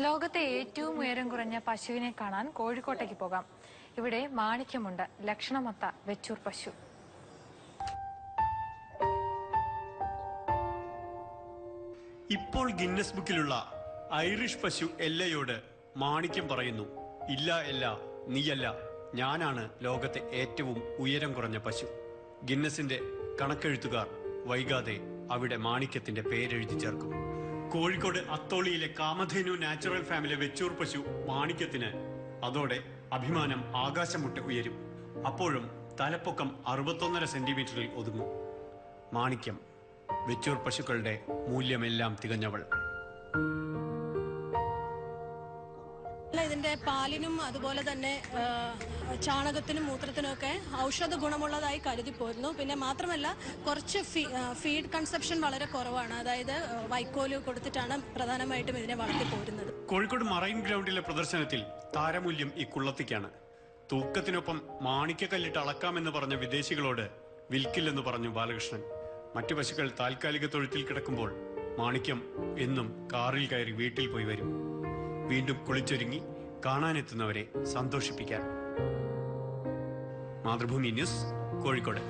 ലോകത്തെ ഏറ്റവും ഉയരം കുറഞ്ഞ പശുവിനെ കാണാൻ കോഴിക്കോട്ടേക്ക് പോകാം. ഇവിടെ മാണിക്യമുണ്ട്. ലക്ഷണമൊത്ത വെച്ചൂർ പശു. ഇപ്പോൾ ഗിന്നസ് ബുക്കിലുള്ള ഐറിഷ് പശു എല്ലയോട് മാണിക്യം പറയുന്നു ഇല്ല എല്ല നീയല്ല. ഞാനാണ് ലോകത്തെ ഏറ്റവും ഉയരം കുറഞ്ഞ പശു. ഗിന്നസിന്റെ കണക്കെഴുത്തുകാർ വൈകാതെ അവിടെ മാണിക്യത്തിന്റെ പേരെഴുതി ചേർക്കും. കോഴിക്കോട് അത്തോളിയിലെ കാമധേനു നാച്ചുറൽ ഫാമിലെ വെച്ചൂർ പശു മാണിക്യത്തിന് അതോടെ അഭിമാനം ആകാശം മുട്ട ഉയരും. അപ്പോഴും തലപ്പൊക്കം അറുപത്തൊന്നര സെന്റിമീറ്ററിൽ ഒതുങ്ങും. മാണിക്യം വെച്ചൂർ പശുക്കളുടെ മൂല്യമെല്ലാം തികഞ്ഞവൾ. അല്ല, ഇതിന്റെ പാലിനും അതുപോലെ തന്നെ ചാണകത്തിനും മൂത്രത്തിനും ഒക്കെ ഔഷധ ഗുണമുള്ളതായി കരുതി പോരുന്നു പിന്നെ മാത്രമല്ല കുറച്ച് ഫീഡ് കൺസെപ്ഷൻ വളരെ കുറവാണ്. അതായത് വൈക്കോൽ കൊടുത്തിട്ടാണ് പ്രധാനമായിട്ടും ഇതിനെ വളർത്തി പോരുന്നത് കോഴിക്കോട് മറൈൻ ഗ്രൗണ്ടിലെ പ്രദർശനത്തിൽ താരമൂല്യം ഈ കുള്ളത്തിക്കാണ്. തൂക്കത്തിനൊപ്പം മാണിക്കക്കല്ലിട്ട് അളക്കാമെന്ന് പറഞ്ഞ വിദേശികളോട് വിൽക്കില്ലെന്ന് പറഞ്ഞു ബാലകൃഷ്ണൻ. മറ്റു പശുക്കൾ താൽക്കാലിക തൊഴുത്തിൽ കിടക്കുമ്പോൾ മാണിക്യം എന്നും കാറിൽ കയറി വീട്ടിൽ പോയി വരും. വീണ്ടും കുളിച്ചൊരുങ്ങി കാണാനെത്തുന്നവരെ സന്തോഷിപ്പിക്കാൻ മാതൃഭൂമി ന്യൂസ് കോഴിക്കോട്.